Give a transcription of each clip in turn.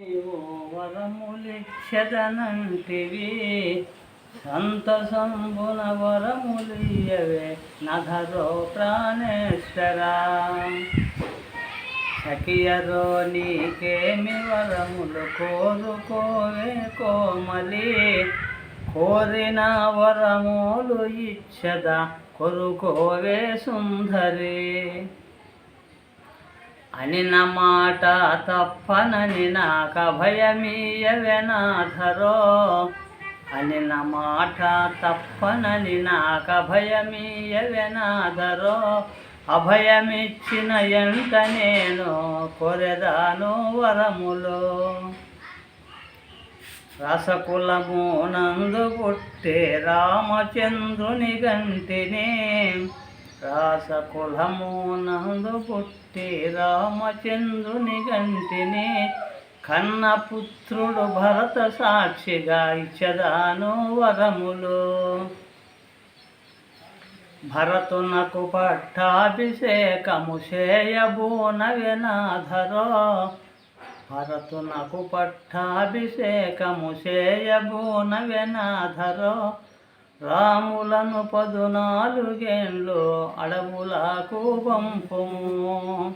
నీవు వరములిచ్చదనంటివి సంతసంబున వరములియవే నగరో ప్రాణేశ్వరా. సఖియరో నీకేమి వరములు కోరుకోవే కోమలి కోరిన వరములు ఇచ్చద కొరుకోవే సుందరి. అనిన మాట తప్పనని నాక భయమీయవెనాథరో అనిన మాట తప్పనని నాక భయమీయవెనాథరో అభయమిచ్చిన ఎంట నేను కొరెదాను వరములో. రసకులమునందు పుట్టే రామచంద్రుని గంటినే రాసకులము నందు పుట్టి రామచంద్రుని గంటిని కన్న పుత్రుడు భరత సాక్షిగా ఇచ్చదాను వరములు. భరతునకు పట్టాభిషేకము చేయబూనవినాధరో భరతునకు పట్టాభిషేకము చేయబూనవినాధరో రాములను పదునాలుగేండ్లు అడవులకు పంపుము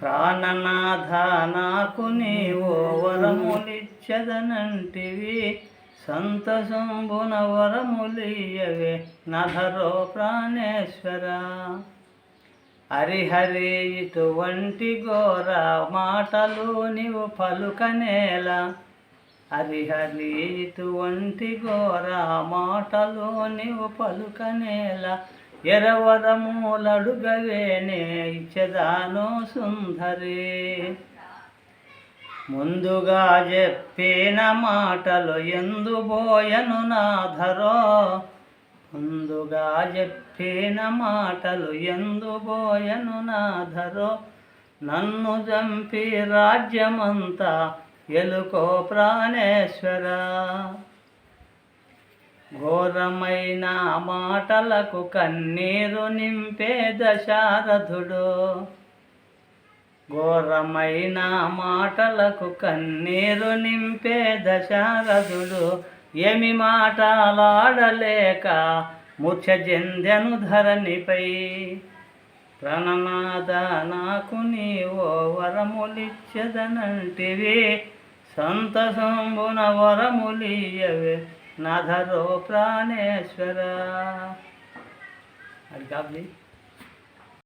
ప్రాణనాథ నాకు నీవు వరములిచ్చదనంటివి సంతసంబున వరములియవే నధరో ప్రాణేశ్వర. హరిహరి ఇటువంటి ఘోర మాటలు నీవు పలుకనేలా హరిహరి ఇటువంటి ఘోర మాటలు నీవు పలుకనేలా ఎరవరములడుగవేనే ఇచ్చదాను సుందరి. ముందుగా చెప్పిన మాటలు ఎందు బోయను నాధరో ముందుగా చెప్పిన మాటలు ఎందు బోయను నాధరో నన్ను చంపి రాజ్యమంతా ఎలుకో ప్రాణేశ్వర. ఘోరమైన మాటలకు కన్నీరు నింపే దశారథుడు. ఘోరమైన మాటలకు కన్నీరు నింపే దశారథుడు. ఏమి మాటలాడలేక ముచ్చ జంధ్యను ధరణిపై. ప్రణనాద నాకు నీవో వరములిచ్చదనంటివి. సంతసంబున వరములియవే నాధరో ప్రాణేశ్వర అది కాబట్టి